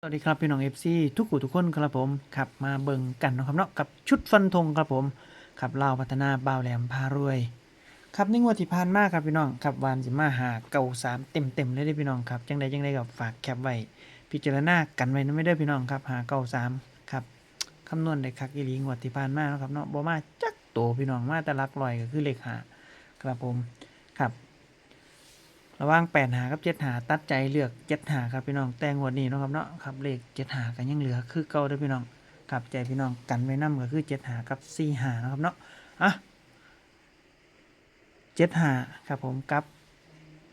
สวัสดีครับพี่น้องเอฟซีทุกผู้ทุกคนครับผมขับมาเบิ่งกันนะครับเนาะกับชุดฟันธงครับผมขับเล่าวพัฒนาบ่าวแหลมพารวยครับในงวดที่ผ่านมาครับพี่น้องขับวานสิมาหาเก่าสามเต็มเต็มเลยเด้พี่น้องครับจังใดจังใดกับฝากแคปไว้พิจารณากันไว้นะไม่ได้พี่น้องครับหาเก่าสามครับคำนวณได้คักอีหลีงวดที่ผ่านมาเนะครับเนาะบ่มาจักโตพี่น้องมาแต่ลักลอยก็คือเลขหาครับผมครับ ระหว่างแปดหากับเจ็ดหาตัดใจเลือกเจ็ดหาครับพี่น้องแต่งวดนี้นะครับเนาะครับเลขเจ็ดหากันยังเหลือคือเก่าด้อพี่น้องครับใจพี่น้องกันไว้นํก็คือเจ็ดหากับสี่หานะครับเนาะอะเจ็ดหาครับผมกับ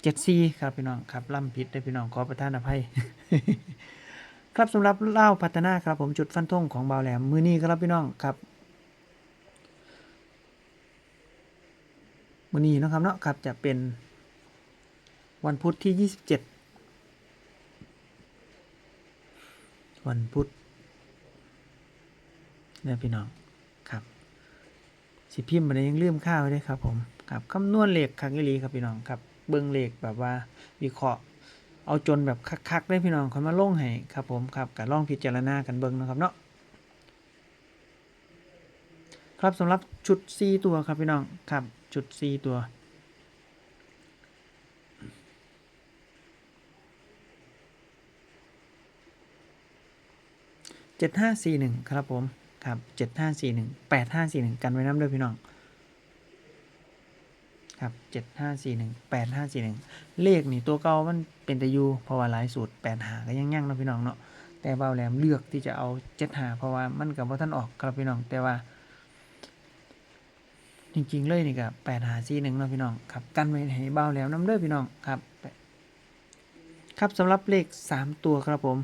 เจ็ดสี่ครับพี่น้องครับล่ำผิดได้พี่น้องขอประทานอภัยครับสำหรับเล่าพัฒนาครับผมจุดฟันธงของเบาแหลมมือนี้ครับพี่น้องครับมือนี้นะครับเนาะครับจะเป็น วันพุธที่ 27 วันพุธเนี่ยพี่น้องครับ สิพิมพ์มาได้ยังลืมข้าวไว้ด้วยครับผมครับคำนวณเหลขคักอีหลีครับพี่น้องครับ เบิ้งเหลขแบบว่าวิเคราะห์เอาจนแบบคักๆได้พี่น้องคนมาลงให้ครับผมครับกับล่องพิจารณากันเบิ้งนะครับเนาะครับสำหรับชุด 4 ตัวครับพี่น้องครับชุด 4 ตัว เจ็ดห้าสี่หนึ่งครับผมครับเจ็ดห้าสี่หนึ่งแปดห้าสี่หนึ่งกันไว้น้ำด้วยพี่น้องครับเจ็ดห้าสี่หนึ่งแปดห้าสี่หนึ่งเลขนี่ตัวเก่ามันเป็นแต่ยูเพราะว่าหลายสูตรแปดหาก็ยังยั่งเนาะพี่น้องเนาะแต่เบาแหลมเลือกที่จะเอาเจ็ดหาเพราะว่ามันกับว่าท่านออกครับพี่น้องแต่ว่า จริงๆเลยนี่กับแปดหาสี่หนึ่งเนาะพี่น้องครับกันไว้ให้เบาแหลมน้ำเด้อพี่น้องครับ ครับสำหรับเลขสามตัวครับผม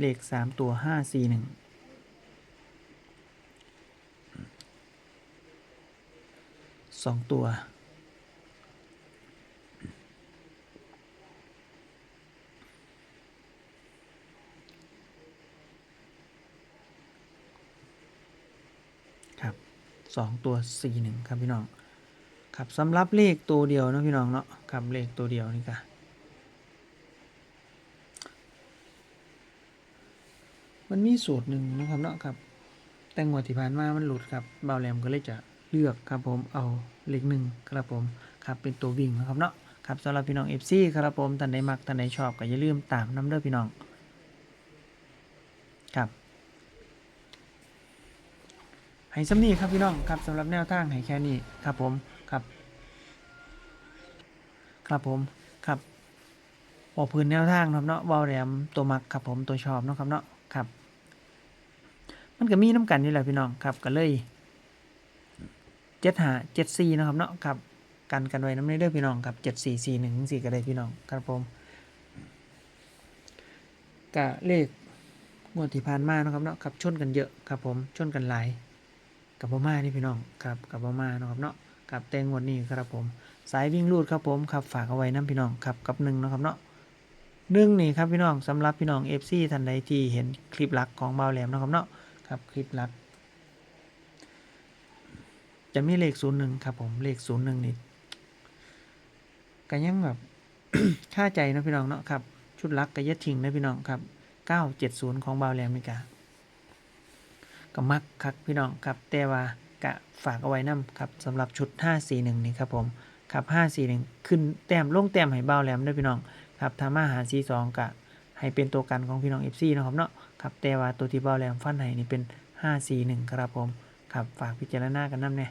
เลขสามตัวห้าสี่หนึ่งสองตัวครับสองตัวสี่หนึ่งครับพี่น้องครับสำหรับเลขตัวเดียวนะพี่น้องเนาะครับเลขตัวเดียวนี่ค่ะ มันมีสูตรหนึ่งนะครับเนาะครับ แต่งวดที่ผ่านมามันหลุดครับเบาแหลมก็เลยจะเลือกครับผมเอาเลขหนึ่งครับผมครับเป็นตัววิ่งนะครับเนาะครับสำหรับพี่น้องเอฟซีครับผมท่านใดมักท่านใดชอบก็อย่าลืมตามน้ำเด้อพี่น้องครับให้สำนีครับพี่น้องครับสำหรับแนวทางให้แค่นี้ครับผมครับ ครับผมครับบอกพื้นแนวทางครับเนาะเบาแหลมตัวมักครับผมตัวชอบเนาะครับเนาะ มันก็มีน้ำกันนี่แหละพี่น้องครับก็เลยเจ็ดหาเจ็ดสี่นะครับเนาะครับกันกันไว้น้ำในเด้อพี่น้องครับเจ็ดสี่สี่หนึ่งสี่ก็ได้พี่น้องครับผมกะเลขงวดที่ผ่านมานะครับเนาะครับชนกันเยอะครับผมชนกันหลายกับบ่มานี่พี่น้องครับกับบ่มานาะครับเนาะกับแต่งวดนี้ครับผม สายวิ่งรูดครับผมครับฝากเอาไว้น้ำพี่น้องครับกับหนึ่งนะครับเนาะหนึ่งนี่ครับพี่น้องสำหรับพี่น้องเอฟซีท่านใดที่เห็นคลิปหลักของเบาแหลมนะครับเนาะ ครับคลิปลัดจะมีเลขศูนย์หนึ่งครับผมเลขศูนย์หนึ่งนี่ก็ยังแบบค่าใจนะพี่น้องเนาะครับ ชุดลักก็ยัดทิ้งนะพี่น้องครับเก้าเจ็ดศูนย์ของบาวแรมมิกาก็มักคักพี่น้องครับแต่ว่ากะฝากเอาไว้นํครับสำหรับชุดห้าสี่หนึ่งนี่ครับผมครับห้าสี่หนึ่งขึ้นแต้มลงแต้มให้บาวแรมด้วยพี่น้องครับทามาหาสี่สองกะ ให้เป็นตัวกันของพี่น้องเอฟซีนะครับเนาะครับแต่ว่าตัวที่เบาแหลมฟันให้นี่เป็นห้าสี่หนึ่งครับผมครับฝากพิจารณากันน้ำเนี่ย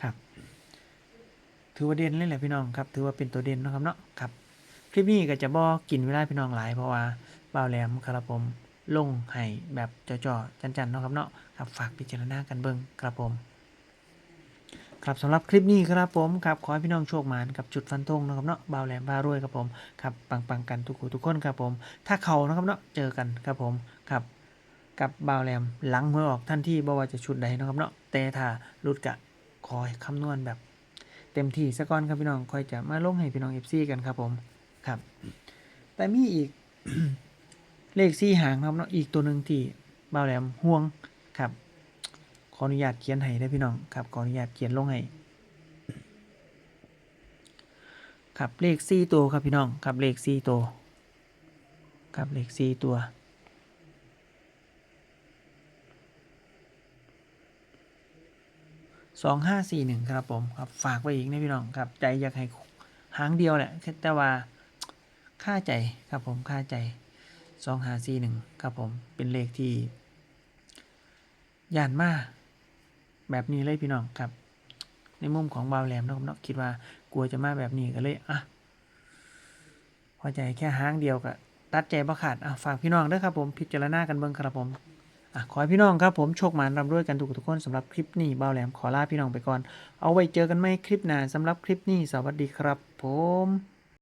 ครับ ถือว่าเด่นเลยแหละพี่น้องครับ ถือว่าเป็นตัวเด่นนะครับเนาะครับคลิปนี้ก็จะบอกกินเวลาพี่น้องหลายเพราะว่าเบาแหลมครับผมลงให้แบบจ่อๆจันๆเนาะครับเนาะครับฝากพิจารณากันเบิ่งครับผม ครับสำหรับคลิปนี้ครับผมครับขอให้พี่น้องโชคหมานกับจุดฟันธงนะครับเนาะเบาแหลมพารวยครับผมครับปังปังๆกันทุกคู่ทุกคนครับผม ถ้าเขานะครับเนาะเจอกันครับผมครับกับเบาแหลมหลังมือออกท่านที่บ่ว่าจะชุดใดนะครับเนาะแต่ถ้าลุดกะขอให้คำนวณแบบ เต็มที่ซะก่อนครับพี่น้องค่อยจะมาลงให้พี่น้องเอฟซีกันครับผมครับ แต่มีอีกเลขซี่หางครับเนาะอีกตัวหนึ่งที่เบาแหลมห่วงครับ ออนุญาตเขียนให้ได้พี่น้องครับขออนุญาตเขียนลงให้ครับเลขสี่ตัวครับพี่น้องครับเลขสี่ตัวครับเลขสี่ตัวสองห้าสี่หนึ่งครับผมครับฝากไว้อีกนะพี่น้องครับใจอยากให้หางเดียวแหละแต่ว่าค่าใจครับผมค่าใจสองห้าสี่หนึ่งครับผมเป็นเลขที่ยานมาก แบบนี้เลยพี่น้องครับ ในมุมของบาวแหลมนะครับเนาะคิดว่ากลัวจะมาแบบนี้ก็เลยอะพอใจแค่หางเดียวก็ตัดใจบ่ขาดอะฝากพี่น้องด้วยครับผมพิจารณากันเบิ่งครับผมอะขอให้พี่น้องครับผมโชคมานร่ำรวยกันทุกทุกๆคนสำหรับคลิปนี้บาวแหลมขอลาพี่น้องไปก่อน เอาไว้เจอกันไหมคลิปหน้าสำหรับคลิปนี้สวัสดีครับ ผม